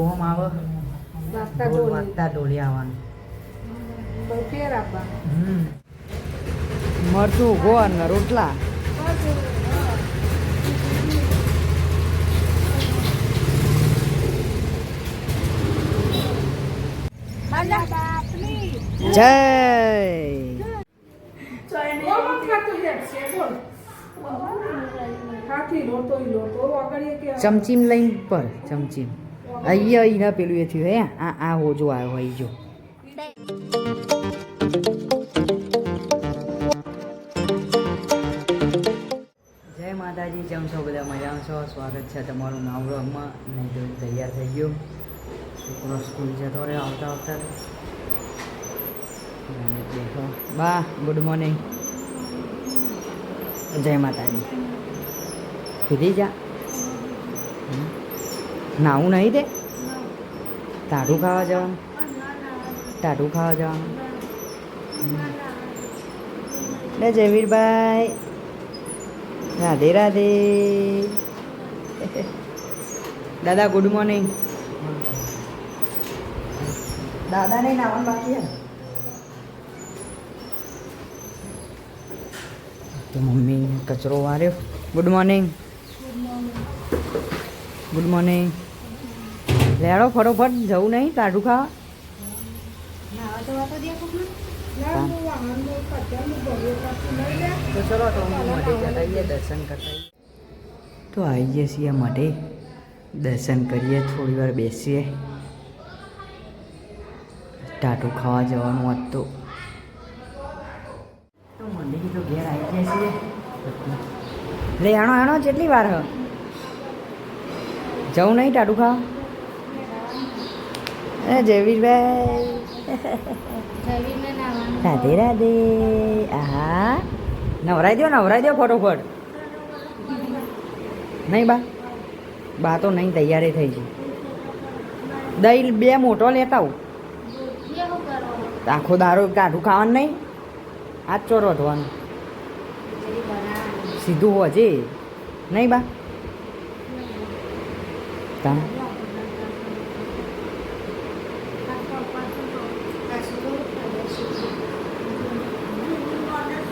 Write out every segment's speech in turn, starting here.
ગોમ આવે? વાગતા ડોલી. આવવાનું. મરચું ગોળ ને રોટલા જય ચમચીમ લઈને પર ચમચીમ. અહીંયા અહીંના પેલું એ થયું, હે? આ આ હોજો આવ્યો હોય જો. જય માતાજી, કેમ છો બધા? મજામાં છો? સ્વાગત છે તમારું નામ વ્લોગમાં. નહીં તો તૈયાર થઈ ગયો. છોકરો સ્કૂલ જતો રહ્યો આવતા આવતા દેખો બા, ગુડ મોર્નિંગ. જય માતાજી. સુધી જા. નાવું નહીં દે. ટાઢું ખાવા જવાનું. ટાઢું ખાવા જવાનું. ને જયવીરભાઈ. રાધે રાધે. દાદા ગુડ મોર્નિંગ દાદા નહીં નાવાનું બાકી તો મમ્મી કચરો વાર્યો. ગુડ મોર્નિંગ ગુડ મોર્નિંગ લેડો ફટોફટ જવું નહીં કાઢું ખાવા તો ચલો તો મઢે જતા આવીએ દર્શન કરતા તો આવી જઈએ છીએ મઢે. દર્શન કરીએ થોડી વાર બેસીએ. ટાટું ખાવા જવાનું હોત તો. તો મંદિર તો ઘેર આવી ગયા છીએ. લે આણો આણો કેટલી વાર હ? જવું નહીં ટાટું ખાવા જયવીરભાઈ. રાધે રાધે. આહા. નવરાઈ દો નવરાઈ દો ફટોફટ. નહીં બા. બા તો નહીં, તૈયારી થઈ છે. દહીં બે મોટો લેતા આખો દારો કાઢું ખાવાનું નહીં? આ જ ચોર વધવાનું. સીધું હોજે. નહીં બા. તા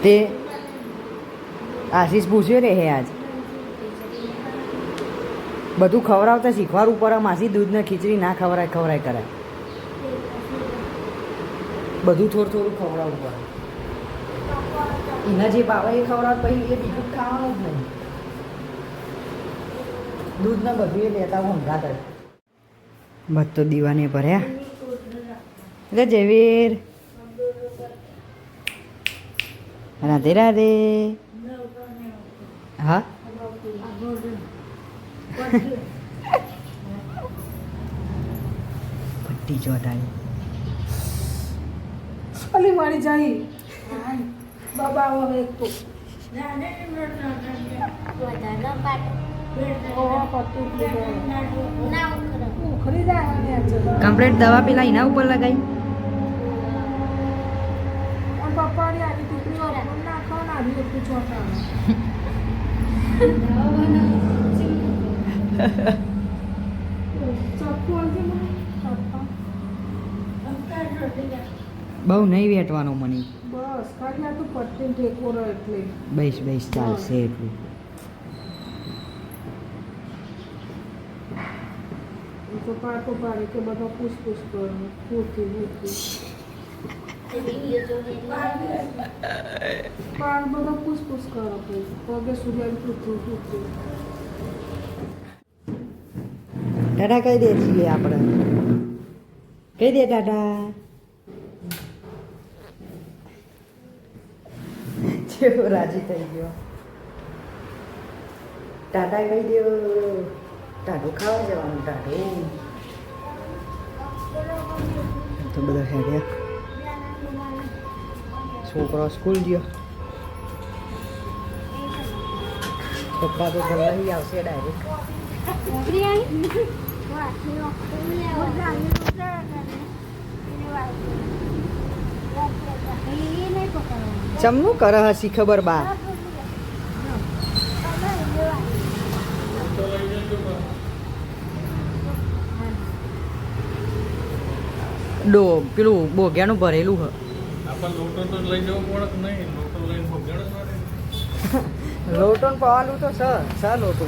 તે આશીષ પૂછ્યો ને હે આજ. બધું ખવડાવતા શીખવાડ ઉપર માસી દૂધને ખીચડી ના ખવડાય ખવડાય કરે. બધું થોડું થોડું ખવડાવવું પડે. એના જે ભાવે એ ખવડાવ પછી એ બીજું ખાવાનું જ નહીં. દૂધના બધું એ લેતા ઊંઘા કરે. બધ તો દીવાને ભર્યા એટલે જયવીર રાધે રાધે. હા? પટ્ટી ચોટાડી અલી મારી જાય બાબા હવે એક તો. કમ્પ્લીટ દવા પેલા એના ઉપર લગાવી અને પપ્પાની આની ટુકડીઓ પણ ચપ્પા. બહુ નહીં વેટવાનો મને. બસ આ તો પટ્ટી ટેકો રહ્યો એટલે. બેસ બેસ ચાલશે એટલું. તો પાકો પાડે કે બધો પૂછપૂછ કરો પૂરતી પૂરતી. પૂછપૂછ કરો પછી પગે કહી દે છીએ આપણે. કહી દે ટાટા જેવો રાજી થઈ ગયો. ટાટા કહી દો ટાટું ખાવા જવાનું ટાટું તો બધા હેડ્યા. છોકરો સ્કૂલ ગયો. પપ્પા તો ઘર લઈ આવશે ડાયરેક્ટ ચમનું કરે હસી ખબર બા? ડો, પેલું બોગ્યાનું ભરેલું હ. લોટો તો લઈ જવો પડે નહીં? લોટો લઈને મારે. લોટો પવાલું તો સર સ લોટો.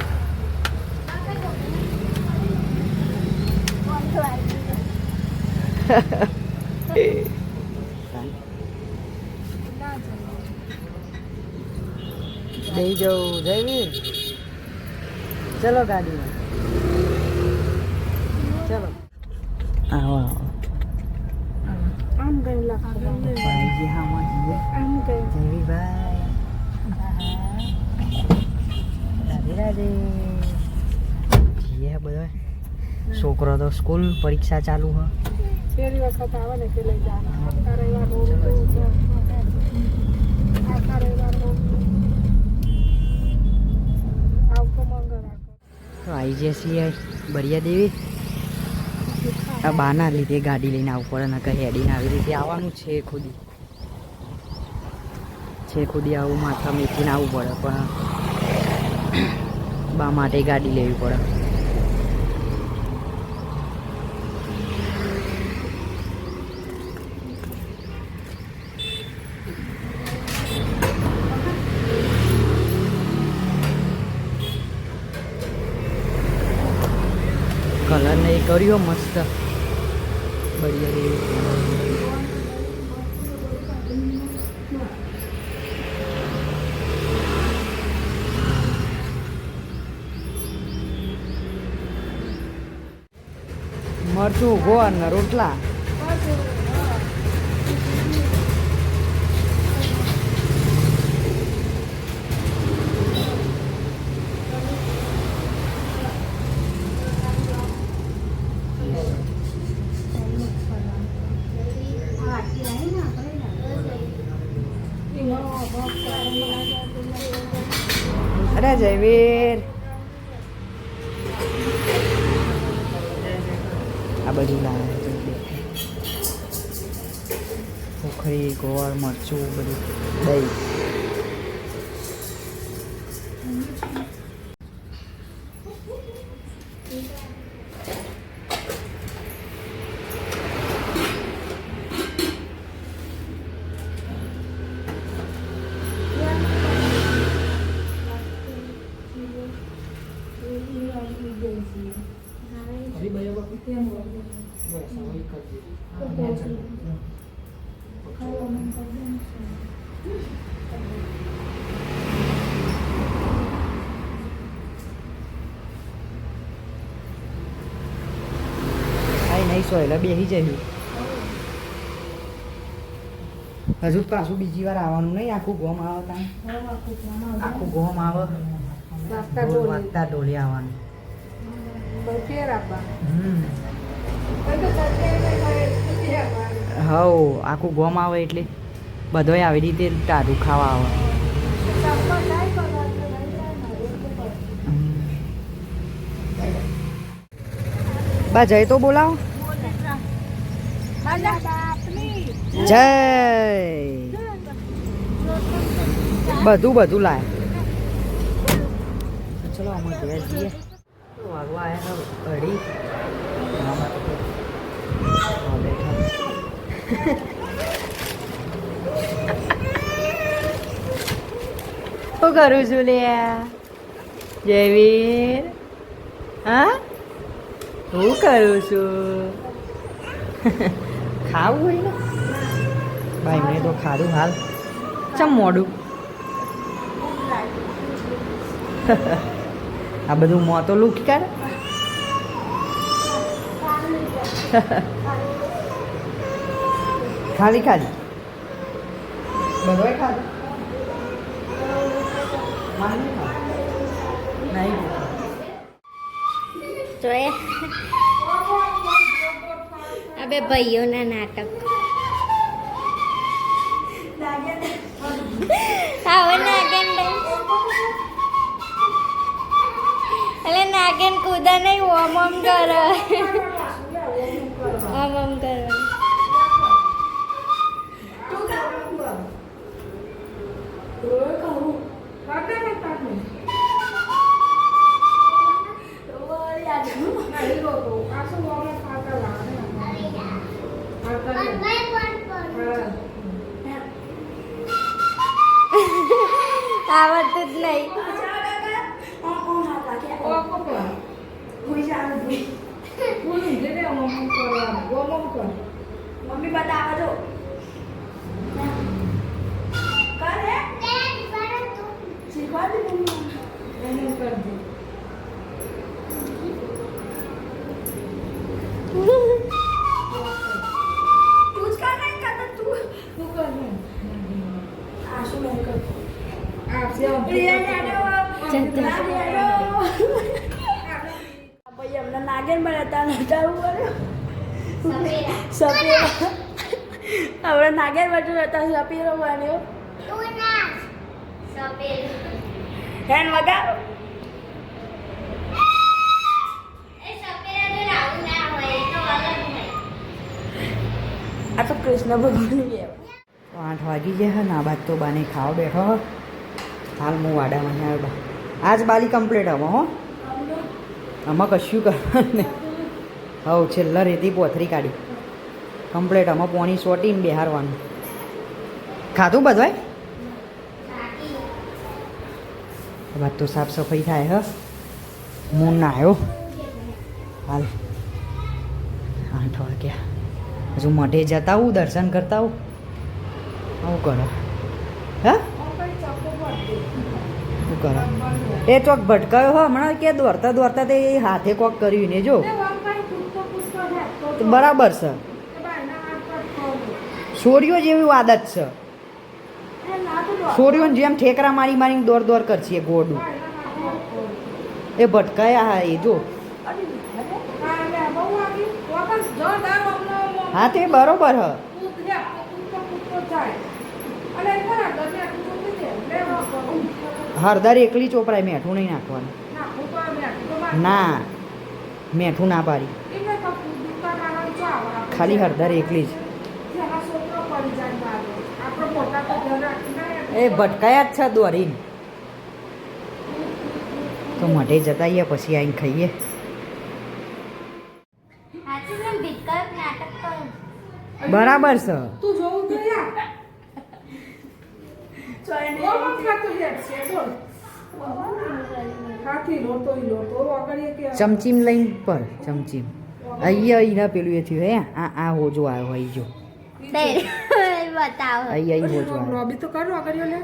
દઈ જવું જયવીર ચલો ગાડીમાં ચલો આવો આવો આમ ગઈ લખવા ભાઈજી હા માં જઈએ જયવીરભાઈ રાધે રાધે. જઈએ બધો છોકરો તો સ્કૂલ પરીક્ષા ચાલુ હ. પેલી વખત આવે ને તે લઈ આવી જઈએ છીએ બરિયા દેવી. આ બાના લીધે ગાડી લઈને આવવું પડે નકર હેડીને આવી રીતે આવવાનું છે ખુદી. છે ખુદી આવું માથા મેચીને આવવું પડે, પણ બા માટે ગાડી લેવી પડે. કલર ને કર્યો, મસ્ત. બઢિયા મરચું ગોળ ને રોટલા. અરે જયવીર. ગોળ મરચું બધું દહીં. નહીં એટલે બેસી જઈ હજુ પાછું બીજી વાર આવવાનું નહીં આખું ગોમ આવે ત્યાં આખું ગોમ આવે નાસ્તા ઢોળી ડોલી આવવાનું તો હવ આખું ગોમ આવે એટલે બધોય આવી રીતે ટાઢું ખાવા આવે તો. બા જય તો બોલાવો જય. બધું બધું લાય. ચલો, અમે ઘેર જઈએ. વાગવા આવ્યા અઢી શું કરું છું લ્યા? જયવીર? હા? હું કરું છું? ખાવું હોય ને? ભાઈ, મેં તો ખાધું હાલ. ચમ મોડું? આ બધું મોં તો લૂક કર ખાલી ખાલી. ખાધું? નહીં જોયે આ બે ભાઈઓના નાટક. આવો નાગેન એટલે નાગેન કૂદા નહીં ઓમ ઓમ કરે. ઓમ ઓમ કરે. આવડતું જ નહીં. મમ્મી બતાવો જો. કરે શીખવાડી મમ્મી એનું કરી ભાઈ અમને નાગેન બનાવતા નચાવું પડ્યું સપેરો હવે નાગેન બાજુ હતા સપીરો બન્યો હેન વગાડો આ તો કૃષ્ણ ભગવાનની આઠ વાગી ગયા હે ના બાદ તો બાને ખાવા બેઠો હો. હાલ હું વાડામાં આવ્યો બા આજ બાલી કમ્પ્લીટ હવે હો. આમાં કશું કરવાનું હવ છેલ્લા રેતી પોથરી કાઢી. કમ્પ્લીટ આમાં પોણી સોટીને બેહારવાનું. ખાધું બધાય? બાદ તો સાફ સફાઈ થાય હ. હું આવ્યો હાલ. આઠ વાગ્યા. હજુ મઢે જતા આવું દર્શન કરતા આવું. આવું કરો. હે? કરો. એ ચોક ભટકાયો હો, હમણાં કે દોડતા દોડતા તે હાથે કોક કર્યું ને જો. બરાબર છે. છોરીઓ જેવી આદત છે. છોરીઓને જેમ ઠેકરા મારી મારીને દોડ દોડ કરશે ગોડું. એ ભટકાયા હા એ જો. હા, તે બરોબર હ. હળદર એકલી ચોપરાય મેઠું નહીં નાખવાનું. ના મેઠું ના પાડી. ખાલી હળદર એકલી જ. એ ભટકાયા જ છે દોરીને. તો મઢે જતા આવીએ પછી આવીને ખાઈએ. બરાબર છે. તું જોવું તો યાર ઓમ ઓમ ખાતું હેડ છે બોલ ખાતી લોટો ઈ લોટો વગર કે ચમચીમ લઈને પર ચમચીમ. અહીંયા અહીંના પેલું એ થયું હે આ આ હોજો આવ્યો અહીં જો.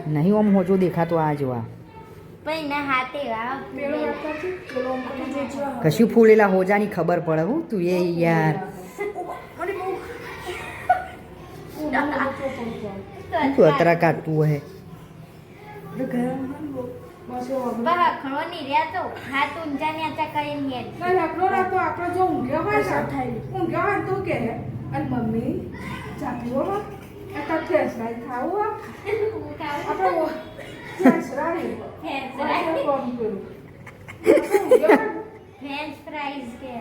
નહીં આમ હોજો દેખાતો આ જો આ. પણ ના હાથે આવ પેલો વાત કરતી પેલો ઓમ કરી દેજો કશું ફૂલેલા હોજાની ખબર પડે હું તું એ યાર. તું અત્રા કાઢતું હે. મમ્મી રાઈ ખાવું? આપણે કર્યું? ઊંઘ્યો હોય ને? ફ્રેન્ચ ફ્રાઈઝ કે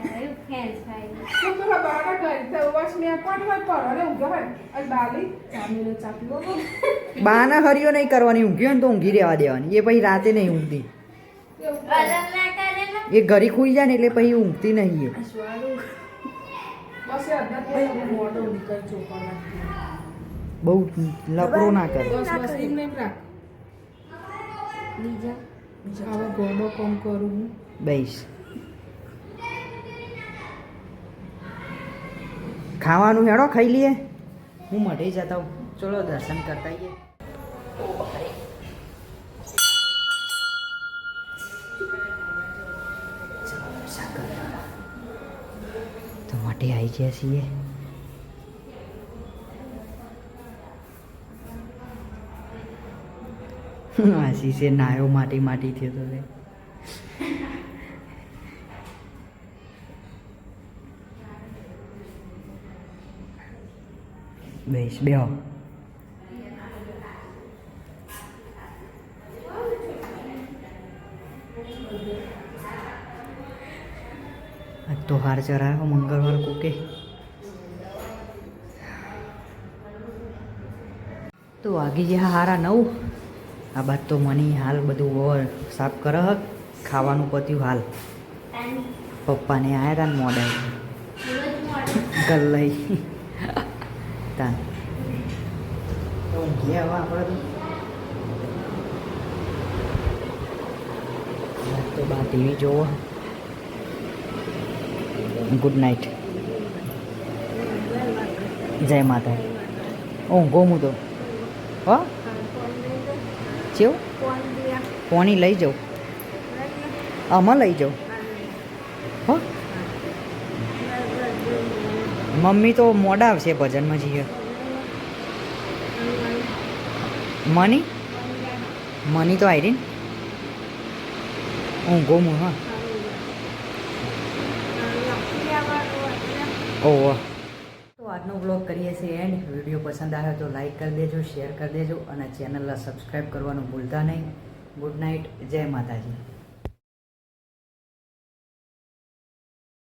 બાના હરિયો નહીં કરવાની ઊંઘી હોય ને તો ઊંઘી રહેવા દેવાની. એ પછી રાતે નહીં ઊંઘતી. એ ઘરે ખુઈ જાય ને એટલે પછી ઊંઘતી નહીં એ. બહુ લકડો ના બીજા? ગોડો કોમ કરું બેસ. ખાવાનું હેડો, ખાઈ લઈએ. હું મઢે જતા હું ચલો, દર્શન કરતા આવીએ. તો મઢે આવી ગયા છીએ. આશીષે નાયો માટી માટી થયો તો બેસ બેહો આજ તો હાર ચરાયો મંગળવાર કોકે તો વાગી ગયા હારા નવ આ બાદ તો મની હાલ બધું ઓર સાફ કર ખાવાનું પત્યું હાલ પપ્પાને આવ્યા હતા ને મોડા ગલ્લાઈ તાન તો ઊંઘી આપણે તો તો બા ટીવી જોવો ગુડ નાઇટ જય માતા ઊંઘો ગોમું તો હો પોણી લઈ જાઉં આમાં લઈ જાઉં મમ્મી તો મોડા આવશે ભજનમાં જઈએ. મની? મની તો આઈરીન હું ઊંઘો હું ઓહો તો આજનો બ્લોગ કરીએ છીએ એન્ડ વીડિયો પસંદ આવ્યો તો લાઈક કરી દેજો શેર કરી દેજો અને ચેનલને સબસ્ક્રાઈબ કરવાનું ભૂલતા નહીં. ગુડ નાઇટ જય માતાજી.